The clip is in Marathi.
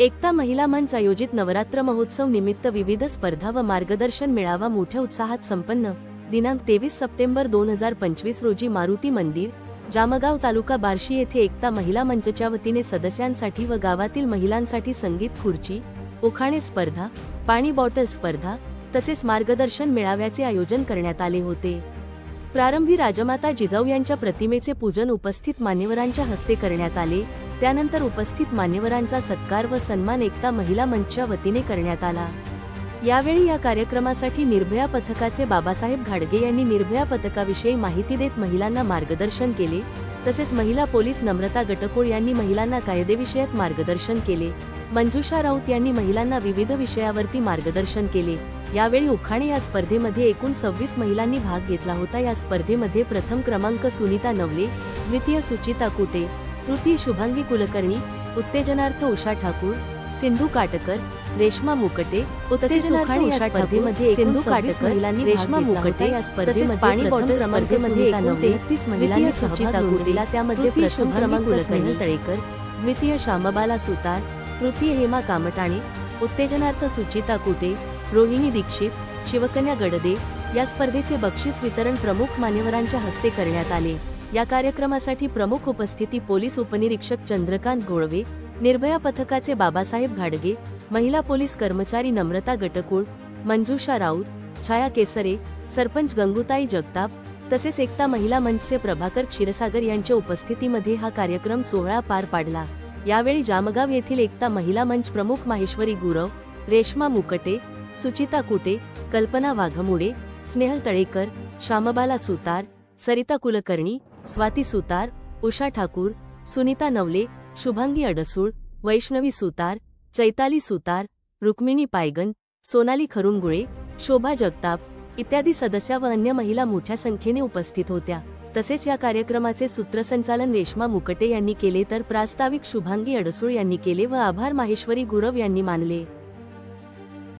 एकता महिला मंच आयोजित नवरात्र महोत्सव निमित्त विविध स्पर्धा व मार्गदर्शन मेळावा मोठ्या उत्साहात संपन्न. दिनांक तेवीस सप्टेंबर दोन हजार पंचवीस रोजी मारुती मंदिर जामगाव तालुका बार्शी येथे एकता महिला मंचच्या वतीने सदस्यांसाठी व गावातील महिलांसाठी संगीत खुर्ची उखाणे स्पर्धा पाणी बॉटल स्पर्धा तसेच मार्गदर्शन मेळाव्याचे आयोजन करण्यात आले होते. प्रारंभी राजमाता जिजाऊ यांच्या प्रतिमेचे पूजन उपस्थित मान्यवरांच्या हस्ते करण्यात आले. त्यानंतर उपस्थित मान्यवरांचा सत्कार व सन्मान एकता महिला मंचच्या वतीने करण्यात आला. यावेळी या कार्यक्रमासाठी निर्भया पथकाचे बाबासाहेब घाडगे यांनी निर्भया पथकाविषयी माहिती देत महिलांना मार्गदर्शन केले तसेच महिला पोलीस नम्रता गटकोळ यांनी महिलांना कायदेविषयक मार्गदर्शन केले मंजुषा राऊत यांनी महिलांना विविध विषयावरती मार्गदर्शन केले. यावेळी उखाणे या स्पर्धेमध्ये एकूण सव्वीस महिलांनी भाग घेतला होता. या स्पर्धेमध्ये प्रथम क्रमांक सुनीता नवले द्वितीय सुचिता कुटे तृतीय शुभांगी कुलकर्णी उत्तेजनार्थ उषा ठाकूर सिंधू काटकर रेश्मा मुकटे सिंधू काटकर महिलांनी रेश्मा मुकटे या स्पर्धेमध्ये पाणी बॉटल स्पर्धेमध्ये तेहतीस महिलांनी सहभाग नोंदविला त्यामध्ये प्रथम क्रमांक स्नेहल तळेकर द्वितीय श्यामबाला सुतार तृतीय हेमा कामटाणे उत्तेजनार्थ सुचिता कुटे रोहिणी दीक्षित शिवकन्या गडदे या स्पर्धेचे बक्षीस वितरण प्रमुख मान्यवरांच्या हस्ते करण्यात आले. या कार्यक्रमासाठी प्रमुख उपस्थिती पोलीस उपनिरीक्षक चंद्रकांत गोळवे निर्भया पथकाचे बाबासाहेब घाडगे महिला पोलीस कर्मचारी नम्रता गटकुळ मंजुषा राऊत छाया केसरे सरपंच गंगुताई जगताप तसेच एकता महिला मंचचे प्रभाकर क्षीरसागर यांच्या उपस्थितीमध्ये हा कार्यक्रम सोहळा पार पाडला. यावेळी जामगाव येथील एकता महिला मंच प्रमुख माहेश्वरी गुरव रेश्मा मुकटे सुचिता कुटे कल्पना वाघमुडे स्नेहल तळेकर श्यामबाला सुतार सरिता कुलकर्णी स्वाती सुतार उषा ठाकूर सुनीता नवले शुभांगी अडसूळ वैष्णवी सुतार चैताली सुतार रुक्मिणी पायगन सोनाली खरुंगुळे शोभा जगताप इत्यादी सदस्या व अन्य महिला मोठ्या संख्येने उपस्थित होत्या. तसेच या कार्यक्रमाचे सूत्रसंचालन रेश्मा मुकटे यांनी केले तर प्रास्ताविक शुभांगी अडसूळ यांनी केले व आभार माहेश्वरी गुरव यांनी मानले.